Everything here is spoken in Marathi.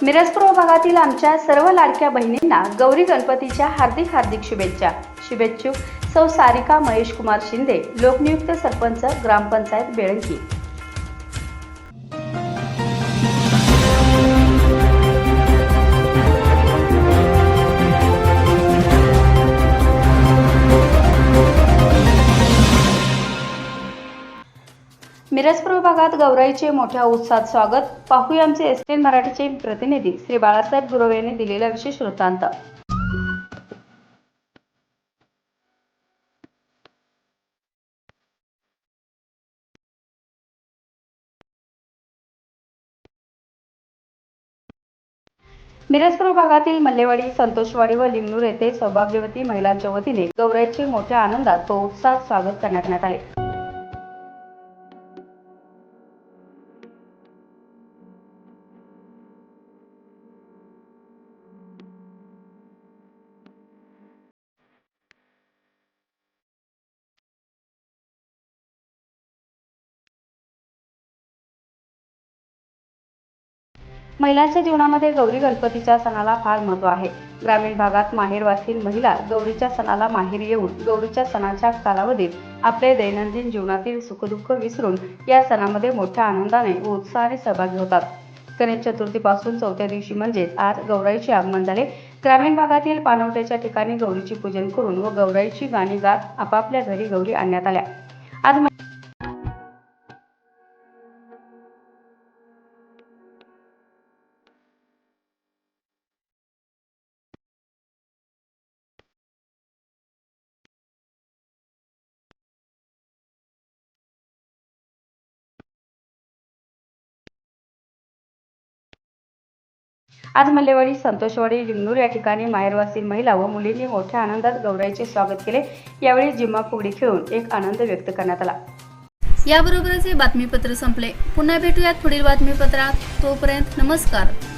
मिरजपूर भागातील आमच्या सर्व लाडक्या बहिणींना गौरी गणपतीच्या हार्दिक हार्दिक शुभेच्छा. शुभेच्छुक. सौ सारिका महेश कुमार शिंदे लोकनियुक्त सरपंच ग्रामपंचायत बेळंकी. मिरजपूर भागात गौराईचे मोठ्या उत्साहात स्वागत. पाहू आमचे एस टेन मराठीचे प्रतिनिधी श्री बाळासाहेब गुरव यांनी दिलेला विशेष वृत्तांत. मिरजपूर भागातील मल्लेवाडी संतोषवाडी व लिंगणूर येथे सौभाग्यवती महिलांच्या वतीने गौराईचे मोठ्या आनंदात व उत्साहात स्वागत करण्यात आले. महिलांच्या जीवनामध्ये गौरी गणपतीच्या सणाला फार महत्त्व आहे. ग्रामीण भागात माहेरवासील महिला गौरीच्या सणाला माहेर येऊन गौरीच्या सणाच्या कालावधीत आपले दैनंदिन जीवनातील सुखदुःख विसरून या सणामध्ये मोठ्या आनंदाने व उत्साहाने सहभागी होतात. गणेश चतुर्थीपासून चौथ्या दिवशी म्हणजेच आज गौराईचे आगमन झाले. ग्रामीण भागातील पानवट्याच्या ठिकाणी गौरीची पूजन करून व गौराईची गाणी गात आपापल्या घरी गौरी आणण्यात आल्या. आज आज मल्लेवाडी संतोषवाडी लिंगनूर या ठिकाणी माहेरवासील महिला व मुलींनी मोठ्या आनंदात गौराईचे स्वागत केले. यावेळी जिम्मा फुगडी खेळून एक आनंद व्यक्त करण्यात आला. याबरोबरच हे बातमीपत्र संपले. पुन्हा भेटूयात पुढील बातमीपत्रात. तोपर्यंत नमस्कार.